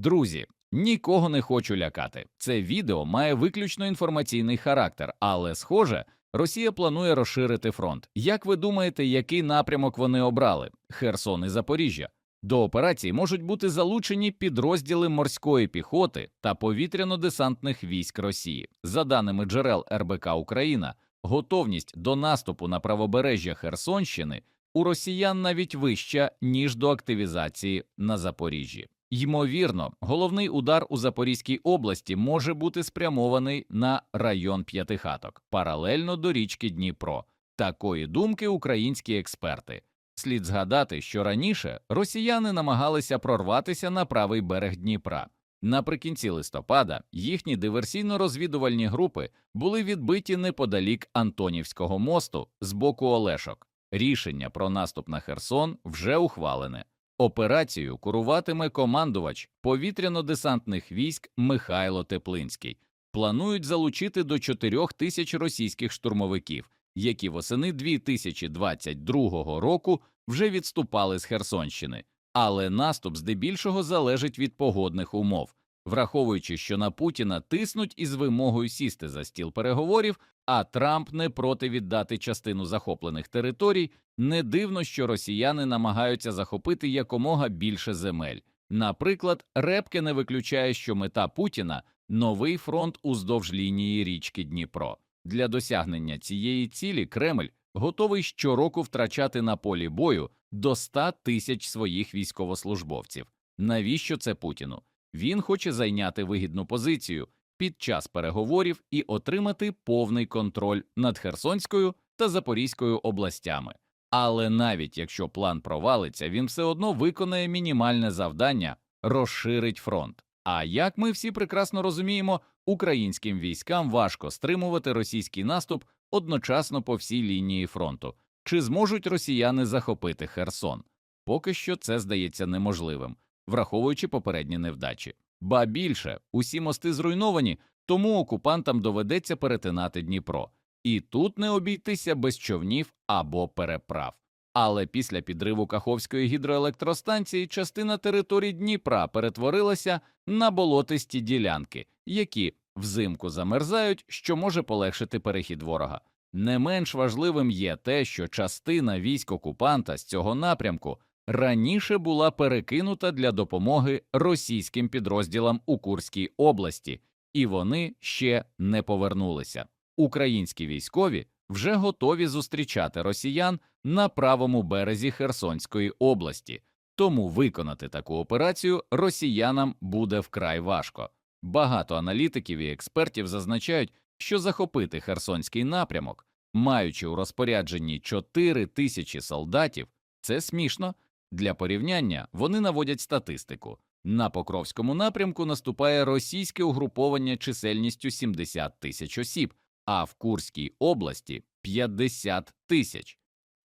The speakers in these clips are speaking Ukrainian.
Друзі, нікого не хочу лякати. Це відео має виключно інформаційний характер, але, схоже, Росія планує розширити фронт. Як ви думаєте, який напрямок вони обрали? Херсон і Запоріжжя. До операції можуть бути залучені підрозділи морської піхоти та повітряно-десантних військ Росії. За даними джерел РБК Україна, готовність до наступу на правобережжя Херсонщини у росіян навіть вища, ніж до активізації на Запоріжжі. Ймовірно, головний удар у Запорізькій області може бути спрямований на район П'ятихаток, паралельно до річки Дніпро. Такої думки українські експерти. Слід згадати, що раніше росіяни намагалися прорватися на правий берег Дніпра. Наприкінці листопада їхні диверсійно-розвідувальні групи були відбиті неподалік Антонівського мосту з боку Олешок. Рішення про наступ на Херсон вже ухвалене. Операцію куруватиме командувач повітряно-десантних військ Михайло Теплинський. Планують залучити до 4 тисяч російських штурмовиків, які восени 2022 року вже відступали з Херсонщини. Але наступ здебільшого залежить від погодних умов, враховуючи, що на Путіна тиснуть із вимогою сісти за стіл переговорів, а Трамп не проти віддати частину захоплених територій. Не дивно, що росіяни намагаються захопити якомога більше земель. Наприклад, Репке не виключає, що мета Путіна новий фронт уздовж лінії річки Дніпро. Для досягнення цієї цілі Кремль готовий щороку втрачати на полі бою до 100 тисяч своїх військовослужбовців. Навіщо це Путіну? Він хоче зайняти вигідну позицію під час переговорів і отримати повний контроль над Херсонською та Запорізькою областями. Але навіть якщо план провалиться, він все одно виконає мінімальне завдання розширить фронт. А як ми всі прекрасно розуміємо, українським військам важко стримувати російський наступ одночасно по всій лінії фронту. Чи зможуть росіяни захопити Херсон? Поки що це здається неможливим, враховуючи попередні невдачі. Ба більше усі мости зруйновані, тому окупантам доведеться перетинати Дніпро. І тут не обійтися без човнів або переправ. Але після підриву Каховської гідроелектростанції частина території Дніпра перетворилася на болотисті ділянки, які взимку замерзають, що може полегшити перехід ворога. Не менш важливим є те, що частина військ окупанта з цього напрямку раніше була перекинута для допомоги російським підрозділам у Курській області, і вони ще не повернулися. Українські військові вже готові зустрічати росіян на правому березі Херсонської області, тому виконати таку операцію росіянам буде вкрай важко. Багато аналітиків і експертів зазначають, що захопити Херсонський напрямок, маючи у розпорядженні 4 тисячі солдатів, це смішно. Для порівняння вони наводять статистику. На Покровському напрямку наступає російське угруповання чисельністю 70 тисяч осіб, а в Курській області 50 тисяч.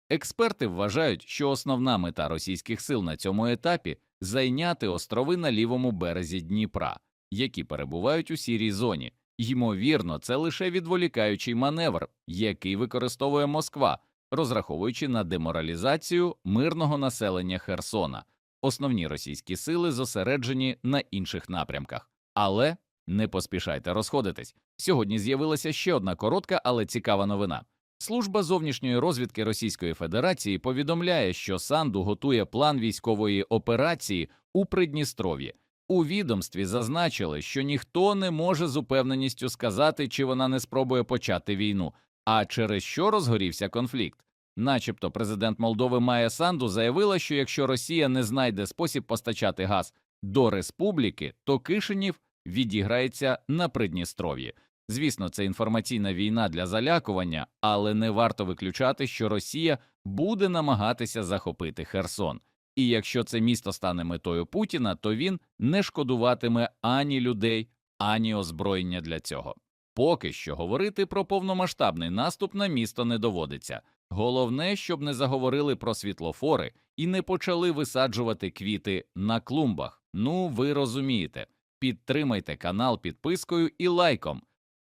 Експерти вважають, що основна мета російських сил на цьому етапі зайняти острови на лівому березі Дніпра, які перебувають у сірій зоні. Ймовірно, це лише відволікаючий маневр, який використовує Москва, розраховуючи на деморалізацію мирного населення Херсона. Основні російські сили зосереджені на інших напрямках, але не поспішайте розходитись. Сьогодні з'явилася ще одна коротка, але цікава новина. Служба зовнішньої розвідки Російської Федерації повідомляє, що Санду готує план військової операції у Придністров'ї. У відомстві зазначили, що ніхто не може з упевненістю сказати, чи вона не спробує почати війну, а через що розгорівся конфлікт. Начебто, президент Молдови Майя Санду заявила, що якщо Росія не знайде спосіб постачати газ до республіки, то Кишинів відіграється на Придністров'ї. Звісно, це інформаційна війна для залякування, але не варто виключати, що Росія буде намагатися захопити Херсон. І якщо це місто стане метою Путіна, то він не шкодуватиме ані людей, ані озброєння для цього. Поки що говорити про повномасштабний наступ на місто не доводиться. Головне, щоб не заговорили про світлофори і не почали висаджувати квіти на клумбах. Ну, ви розумієте. Підтримайте канал підпискою і лайком.